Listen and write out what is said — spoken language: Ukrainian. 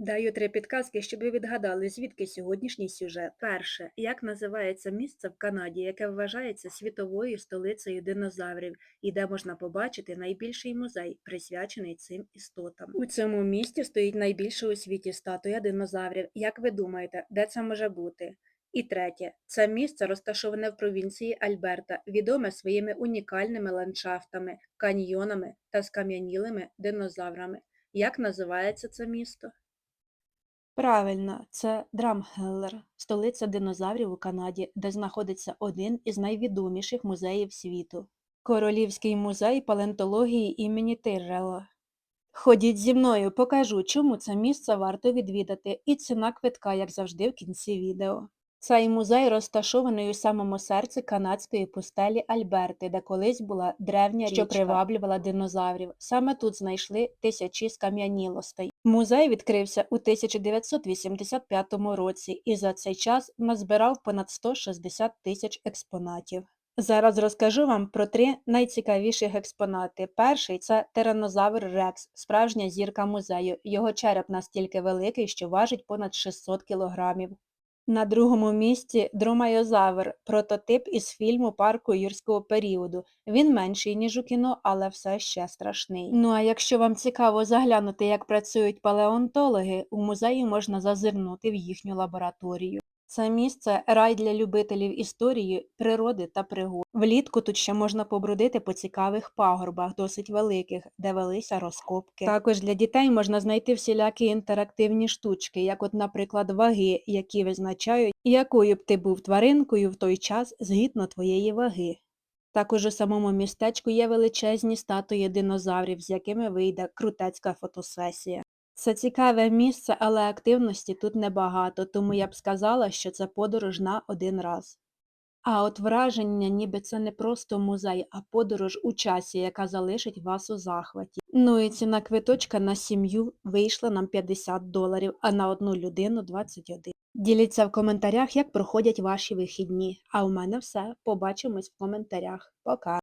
Даю три підказки, щоб ви відгадали, звідки сьогоднішній сюжет. Перше. Як називається місце в Канаді, яке вважається світовою столицею динозаврів, і де можна побачити найбільший музей, присвячений цим істотам. У цьому місті стоїть найбільша у світі статуя динозаврів. Як ви думаєте, де це може бути? І третє. Це місце розташоване в провінції Альберта, відоме своїми унікальними ландшафтами, каньйонами та скам'янілими динозаврами. Як називається це місто? Правильно, це Драмгеллер, столиця динозаврів у Канаді, де знаходиться один із найвідоміших музеїв світу. Королівський музей палеонтології імені Тиррела. Ходіть зі мною, покажу, чому це місце варто відвідати, і ціна квитка, як завжди, в кінці відео. Цей музей розташований у самому серці канадської пустелі Альберти, де колись була древня річка, що приваблювала динозаврів. Саме тут знайшли тисячі скам'янілостей. Музей відкрився у 1985 році і за цей час назбирав понад 160 тисяч експонатів. Зараз розкажу вам про три найцікавіших експонати. Перший це тиранозавр Рекс, справжня зірка музею. Його череп настільки великий, що важить понад 600 кілограмів. На другому місці дромайозавр, прототип із фільму парку юрського періоду. Він менший, ніж у кіно, але все ще страшний. Ну а якщо вам цікаво заглянути, як працюють палеонтологи, у музеї можна зазирнути в їхню лабораторію. Це місце рай для любителів історії, природи та пригод. Влітку тут ще можна побродити по цікавих пагорбах, досить великих, де велися розкопки. Також для дітей можна знайти всілякі інтерактивні штучки, як от, наприклад, ваги, які визначають, якою б ти був тваринкою в той час згідно твоєї ваги. Також у самому містечку є величезні статуї динозаврів, з якими вийде крутецька фотосесія. Це цікаве місце, але активності тут небагато, тому я б сказала, що це подорож на один раз. А от враження, ніби це не просто музей, а подорож у часі, яка залишить вас у захваті. Ну і ціна квиточка на сім'ю вийшла нам 50 доларів, а на одну людину 21. Діліться в коментарях, як проходять ваші вихідні. А у мене все. Побачимось в коментарях. Пока!